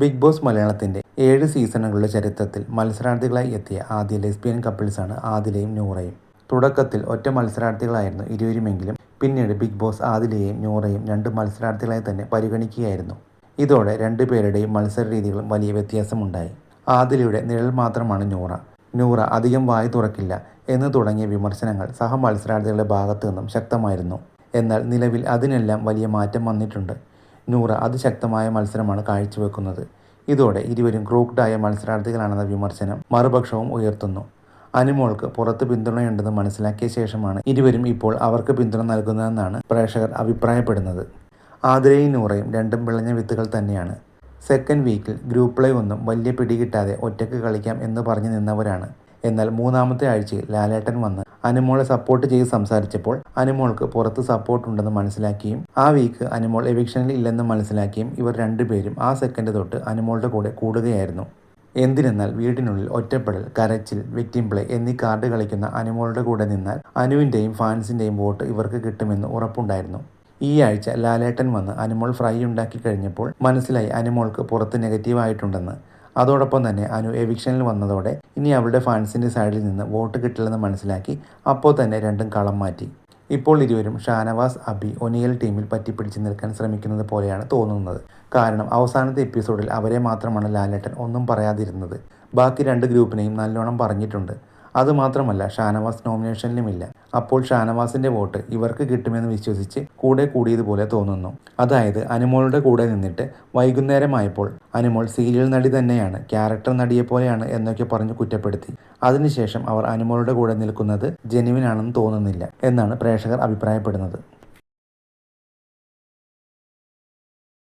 Big boss മലയാളത്തിന്റെ ഏഴ് സീസണുകളുടെ ചരിത്രത്തിൽ മത്സരാർത്ഥികളായി എത്തിയ ആദ്യ ലെസ്ബിയൻ കപ്പിൾസാണ് ആദിലയും നൂറയും. തുടക്കത്തിൽ ഒറ്റ മത്സരാർത്ഥികളായിരുന്നു ഇരുവരുമെങ്കിലും പിന്നീട് ബിഗ് ബോസ് ആദിലയെയും നൂറയും രണ്ട് മത്സരാർത്ഥികളായി തന്നെ പരിഗണിക്കുകയായിരുന്നു. ഇതോടെ രണ്ടുപേരുടെയും മത്സര രീതികളും വലിയ വ്യത്യാസമുണ്ടായി. ആദിലയുടെ നിഴൽ മാത്രമാണ് നൂറ. നൂറ അധികം വായി തുറക്കില്ല എന്ന് തുടങ്ങിയ വിമർശനങ്ങൾ സഹ മത്സരാർത്ഥികളുടെ ഭാഗത്തു നിന്നും ശക്തമായിരുന്നു. എന്നാൽ നിലവിൽ അതിനെല്ലാം വലിയ മാറ്റം വന്നിട്ടുണ്ട്. നൂറ അതിശക്തമായ മത്സരമാണ് കാഴ്ചവെക്കുന്നത്. ഇതോടെ ഇരുവരും ക്രൂക്ഡായ മത്സരാർത്ഥികളാണെന്ന വിമർശനം മറുപക്ഷവും ഉയർത്തുന്നു. അനുമോൾക്ക് പുറത്ത് പിന്തുണയുണ്ടെന്ന് മനസ്സിലാക്കിയ ശേഷമാണ് ഇരുവരും ഇപ്പോൾ അവർക്ക് പിന്തുണ നൽകുന്നതെന്നാണ് പ്രേക്ഷകർ അഭിപ്രായപ്പെടുന്നത്. ആതിരയും നൂറയും രണ്ടും വിളഞ്ഞ വിത്തുകൾ തന്നെയാണ്. സെക്കൻഡ് വീക്കിൽ ഗ്രൂപ്പ് പ്ലേ ഒന്നും വലിയ പിടികിട്ടാതെ ഒറ്റയ്ക്ക് കളിക്കാം എന്ന് പറഞ്ഞു നിന്നവരാണ്. എന്നാൽ മൂന്നാമത്തെ ആഴ്ചയിൽ ലാലേട്ടൻ വന്ന് അനുമോളെ സപ്പോർട്ട് ചെയ്ത് സംസാരിച്ചപ്പോൾ അനുമോൾക്ക് പുറത്ത് സപ്പോർട്ട് ഉണ്ടെന്ന് മനസ്സിലാക്കിയും ആ വീക്ക് അനുമോൾ എവിക്ഷനിൽ ഇല്ലെന്ന് മനസ്സിലാക്കിയും ഇവർ രണ്ടുപേരും ആ സെക്കൻഡ് തൊട്ട് അനുമോളുടെ കൂടെ കൂടുകയായിരുന്നു. എന്തിനെന്നാൽ വീടിനുള്ളിൽ ഒറ്റപ്പെടൽ കരച്ചിൽ വിക്റ്റിം പ്ലേ എന്നീ കാർഡ് കളിക്കുന്ന അനുമോളുടെ കൂടെ നിന്നാൽ അനുവിന്റെയും ഫാൻസിന്റെയും വോട്ട് ഇവർക്ക് കിട്ടുമെന്ന് ഉറപ്പുണ്ടായിരുന്നു. ഈ ആഴ്ച ലാലേട്ടൻ വന്ന് അനുമോൾ ഫ്രൈ ഉണ്ടാക്കി കഴിഞ്ഞപ്പോൾ മനസ്സിലായി അനുമോൾക്ക് പുറത്ത് നെഗറ്റീവ് ആയിട്ടുണ്ടെന്ന്. അതോടൊപ്പം തന്നെ അനു എവിക്ഷനിൽ വന്നതോടെ ഇനി അവളുടെ ഫാൻസിന്റെ സൈഡിൽ നിന്ന് വോട്ട് കിട്ടില്ലെന്ന് മനസ്സിലാക്കി അപ്പോൾ തന്നെ രണ്ടും കളം മാറ്റി. ഇപ്പോൾ ഇരുവരും ഷാനവാസ് അബി ഒനിയൽ ടീമിൽ പറ്റിപ്പിടിച്ച് നിൽക്കാൻ ശ്രമിക്കുന്നത് പോലെയാണ് തോന്നുന്നത്. കാരണം അവസാനത്തെ എപ്പിസോഡിൽ അവരെ മാത്രമാണ് ലാലേട്ടൻ ഒന്നും പറയാതിരുന്നത്. ബാക്കി രണ്ട് ഗ്രൂപ്പിനെയും നല്ലോണം പറഞ്ഞിട്ടുണ്ട്. അതുമാത്രമല്ല ഷാനവാസ് നോമിനേഷനിലുമില്ല. അപ്പോൾ ഷാനവാസിന്റെ വോട്ട് ഇവർക്ക് കിട്ടുമെന്ന് വിശ്വസിച്ച് കൂടെ കൂടിയതുപോലെ തോന്നുന്നു. അതായത് അനുമോളുടെ കൂടെ നിന്നിട്ട് വൈകുന്നേരമായപ്പോൾ അനുമോൾ സീരിയൽ നടി തന്നെയാണ് ക്യാരക്ടർ നടിയെ പോലെയാണ് എന്നൊക്കെ പറഞ്ഞു കുറ്റപ്പെടുത്തി. അതിനുശേഷം അവർ അനുമോളുടെ കൂടെ നിൽക്കുന്നത് ജെനുവിനാണെന്ന് തോന്നുന്നില്ല എന്നാണ് പ്രേക്ഷകർ അഭിപ്രായപ്പെടുന്നത്.